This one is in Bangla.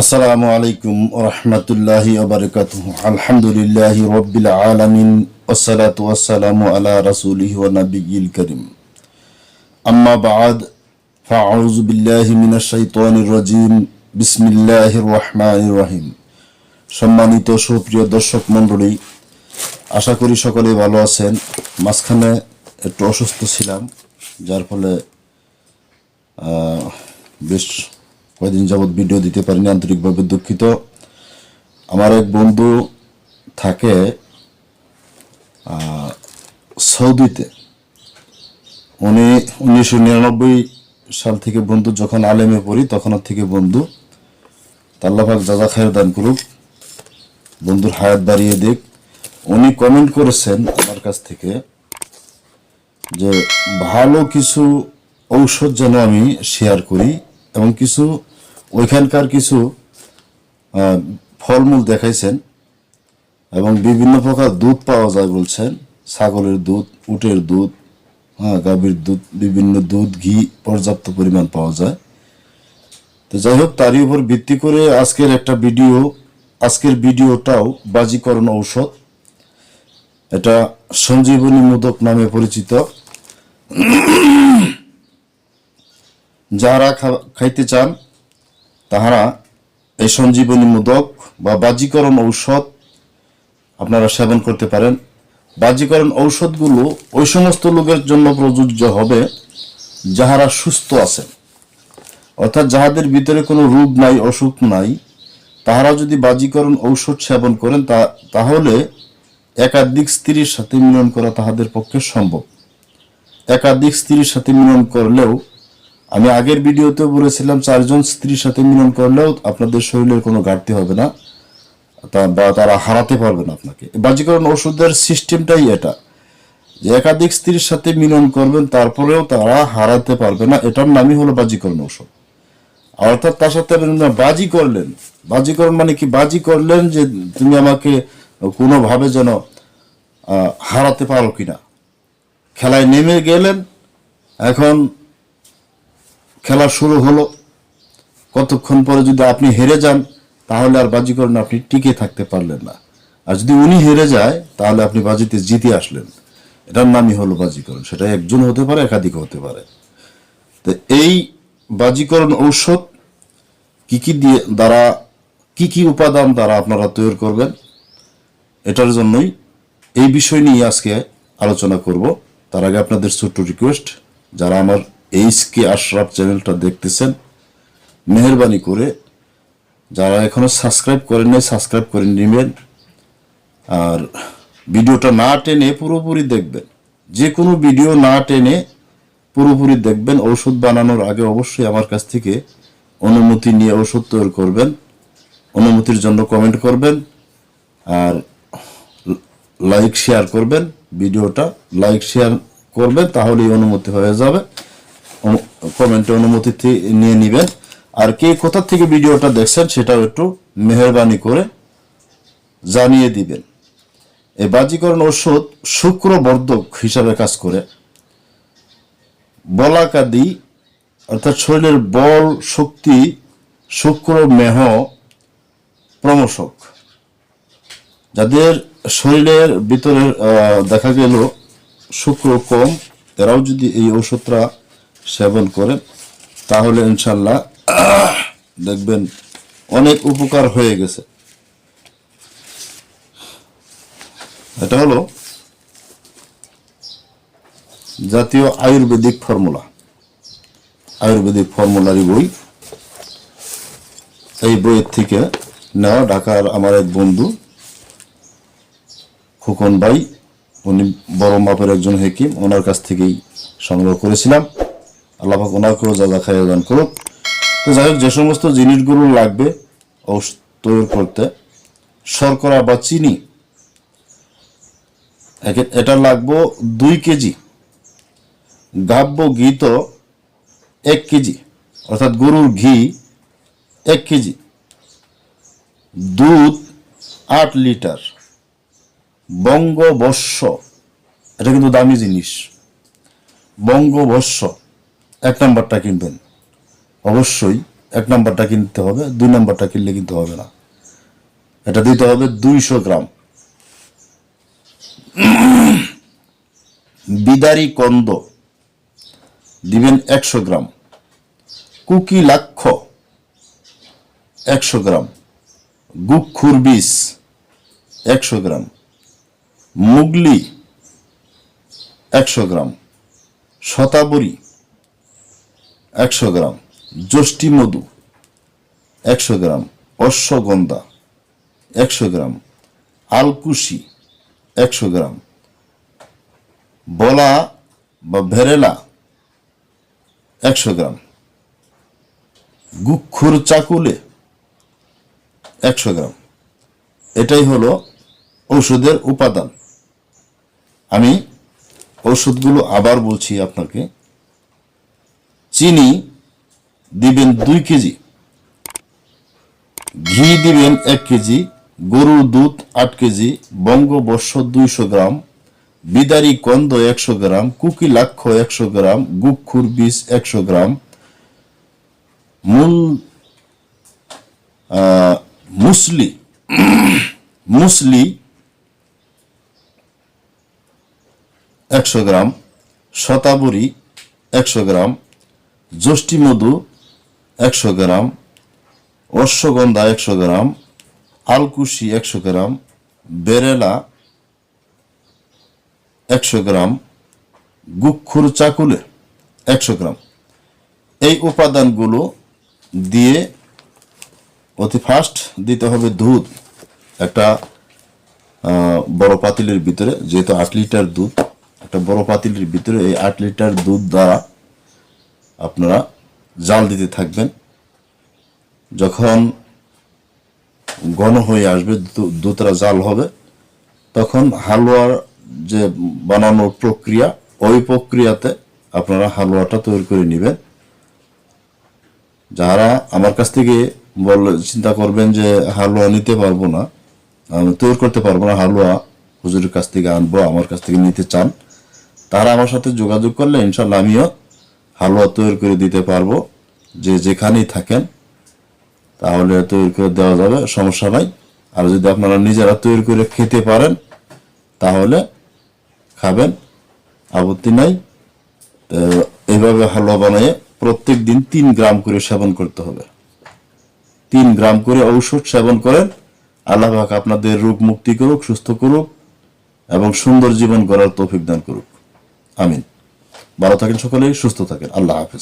আসসালামু আলাইকুম রহমতুল্লাহি ওবরকাত আলহামদুলিল্লাহ রব্বিল আলমিন ওসালাত ওয়াসালামু আলা রাসুলিহি ওয়া নবিয়িল করিম। আম্মা বাদ রাজিম। বিসমিল্লাহির রহমানির রহিম। সম্মানিত সুপ্রিয় দর্শক মণ্ডলী, আশা করি সকলে ভালো আছেন। মাঝখানে একটু অসুস্থ ছিলাম, যার ফলে বেশ কয়েকদিন যাবৎ ভিডিও দিতে পারিনি, আন্তরিকভাবে দুঃখিত। আমার এক বন্ধু থাকে সৌদিতে। উনি উনিশশো নিরানব্বই সাল থেকে বন্ধু, যখন আলেমে পড়ি, তখন থেকে বন্ধু। তাল্লাভাগ জাজা খায়ের দান করুক, বন্ধুর হায়াত বাড়িয়ে দিক। উনি কমেন্ট করেছেন আমার কাছ থেকে যে, ভালো কিছু ঔষধ যেন আমি শেয়ার করি এবং কিছু ওইখানকার কিছু ফলমূল দেখাইছেন এবং বিভিন্ন প্রকার দুধ পাওয়া যায় বলছেন। ছাগলের দুধ, উটের দুধ হ্যাঁ গাভীর দুধ, বিভিন্ন দুধ, ঘি পর্যাপ্ত পরিমাণ পাওয়া যায়। তো যাই হোক, তারই উপর ভিত্তি করে আজকের একটা ভিডিও, আজকের ভিডিওটাও বাজিকরণ ঔষধ। এটা সঞ্জীবনী মোদক নামে পরিচিত। যারা খাইতে চান তাহারা এই সঞ্জীবনী মোদক বা বাজিকরণ ঔষধ আপনারা সেবন করতে পারেন। বাজিকরণ ঔষধগুলো ওই সমস্ত লোকের জন্য প্রযোজ্য হবে যাহারা সুস্থ আছেন। অর্থাৎ যাহাদের ভিতরে কোনো রোগ নাই, অসুখ নাই, তাহারা যদি বাজিকরণ ঔষধ সেবন করেন, তা তাহলে একাধিক স্ত্রীর সাথে মিলন করা তাহাদের পক্ষে সম্ভব। একাধিক স্ত্রীর সাথে মিলন করলেও আমি আগের ভিডিওতে বলেছিলাম চারজন স্ত্রীর সাথে মিলন করলেও আপনাদের শরীরের কোনো ঘাটতি হবে না। বা তারা হারাতে পারবে না আপনাকে। বাজিকরণ ওষুধের সিস্টেমটাই এটা, যে একাধিক স্ত্রীর সাথে মিলন করবেন, তারপরেও তারা হারাতে পারবে না। এটার নামই হলো বাজিকরণ ঔষধ অর্থাৎ তার সাথে বাজি করলেন। বাজিকরণ মানে কি? বাজি করলেন যে তুমি আমাকে কোনোভাবে যেন হারাতে পারো কিনা। খেলায় নেমে গেলেন, এখন খেলা শুরু হলো। কতক্ষণ পরে যদি আপনি হেরে যান, তাহলে আর বাজিকরণ আপনি টিকে থাকতে পারলেন না। আর যদি উনি হেরে যায়, তাহলে আপনি বাজিতে জিতে আসলেন। এটার নামই হলো বাজিকরণ। সেটা একজন হতে পারে, একাধিক হতে পারে। তো এই বাজিকরণ ঔষধ কি কি দিয়ে দ্বারা, কি কি উপাদান দ্বারা আপনারা তৈরি করবেন, এটার জন্যই এই বিষয় নিয়ে আজকে আলোচনা করব। তার আগে আপনাদের ছোট্ট রিকোয়েস্ট যারা আমার এইচ কে আশরাফ চ্যানেলটা দেখতেছেন। মেহরবানি করে যারা এখনও সাবস্ক্রাইব করেন নাই সাবস্ক্রাইব করে নেবেন। আর ভিডিওটা না টেনে পুরোপুরি দেখবেন। যে কোনো ভিডিও না টেনে পুরোপুরি দেখবেন। ঔষধ বানানোর আগে অবশ্যই আমার কাছ থেকে অনুমতি নিয়ে ওষুধ তৈরি করবেন। অনুমতির জন্য কমেন্ট করবেন। আর লাইক শেয়ার করবেন। ভিডিওটা লাইক শেয়ার করবেন, তাহলেই অনুমতি হয়ে যাবে। কমেন্টে অনুমতি নিয়ে নেবেন। আর কে কোথা থেকে ভিডিওটা দেখছেন সেটাও একটু মেহরবানি করে জানিয়ে দিবেন। এই বাজিকরণ ওষুধ শুক্রবর্ধক হিসাবে কাজ করে। বলাকাদি, অর্থাৎ শরীরের বল শক্তি শুক্র মেহ প্রমোশক যাদের শরীরের ভিতরে দেখা গেল শুক্র কম এরাও যদি এই ওষুধটা সেবন করে, তাহলে ইনশাল্লাহ দেখবেন অনেক উপকার হয়ে গেছে। এটা হলো জাতীয় আয়ুর্বেদিক ফর্মুলা। আয়ুর্বেদিক ফর্মুলারই বই। এই বইয়ের থেকে নেওয়া ঢাকার আমার এক বন্ধু, খোকন ভাই, উনি বড় মাপের একজন হেকিম, ওনার কাছ থেকেই সংগ্রহ করেছিলাম। আল্লাহ ওনাকেও যা যা খাইয়ে দান করুক। তো যাই হোক, যে সমস্ত জিনিসগুলো লাগবে ঔষধ তৈরি করতে, শর্করা বা চিনি এটা লাগবো দুই কেজি। গাব্য ঘি তো এক কেজি, অর্থাৎ গরুর ঘি এক কেজি। দুধ আট লিটার। বঙ্গবর্ষ এটা কিন্তু দামি জিনিস। বঙ্গবর্ষ এক নাম্বারটা কিনবেন। অবশ্যই এক নাম্বারটা কিনতে হবে, দুই নাম্বারটা কিনলে কিন্তু হবে না। এটা দিতে হবে দুইশো গ্রাম। বিদারি কন্দ। দিবেন একশো গ্রাম। কুকি লাক্ষ। একশো গ্রাম। গুক্ষুর বিষ একশো গ্রাম। মুগলি। একশো গ্রাম। শতাবরী। একশো গ্রাম। যষ্টি মধু, একশো গ্রাম। অশ্বগন্ধা, একশো গ্রাম। আলকুশি, একশো গ্রাম। বলা বা ভেরেলা, একশো গ্রাম। গুক্ষুর চাকুলে, একশো গ্রাম। এটাই হলো ঔষধের উপাদান। আমি ওষুধগুলো আবার বলছি আপনাকে। চিনি দিবেন দুই কেজি। ঘি দিবেন এক কেজি, গরুর দুধ আট কেজি, বঙ্গবর্ষ দুইশো গ্রাম, বিদারি কন্দ একশো গ্রাম, কুকি লাক্ষ একশো গ্রাম গুক্ষুর বীজ একশো গ্রাম, মূল মুসলি মুসলি একশো গ্রাম, শতাবরী একশো গ্রাম যষ্টি মধু একশো গ্রাম, অশ্বগন্ধা একশো গ্রাম, আলকুশি একশো গ্রাম, বেরেলা একশো গ্রাম, গুক্ষুর চাকুলে একশো গ্রাম। এই উপাদানগুলো দিয়ে অতি ফার্স্ট দিতে হবে দুধ। একটা বড় পাতিলের ভিতরে, যেহেতু আট লিটার দুধ, একটা বড় পাতিলের ভিতরে এই আট লিটার দুধ দ্বারা আপনারা জাল দিতে থাকবেন। যখন ঘন হয়ে আসবে, দু- দুধটা জাল হবে, তখন হালুয়ার যে বানানোর প্রক্রিয়া, ওই প্রক্রিয়াতে আপনারা হালুয়াটা তৈরি করে নেবেন। যারা আমার কাছ থেকে বললে চিন্তা করবেন যে হালুয়া নিতে পারব না, আমি তৈরি করতে পারব না, হালুয়া হুজুরের কাছ থেকে আনব, আমার কাছ থেকে নিতে চান, তারা আমার সাথে যোগাযোগ করলে ইনশাল্লাহ আমিও হালুয়া তৈরি করে দিতে পারব। যে যেখানেই থাকেন, তাহলে তৈরি করে দেওয়া যাবে, সমস্যা নাই। আর যদি আপনারা নিজেরা তৈরি করে খেতে পারেন, তাহলে খাবেন, আপত্তি নাই। তো এইভাবে হালুয়া বানিয়ে প্রত্যেক দিন তিন গ্রাম করে সেবন করতে হবে। তিন গ্রাম করে ঔষধ সেবন করেন। আল্লাহ পাক আপনাদের রোগ মুক্তি করুক, সুস্থ করুক, এবং সুন্দর জীবন গড়ার তৌফিক দান করুক। আমিন। ভালো থাকেন সকলেই সুস্থ থাকেন। আল্লাহ হাফিজ।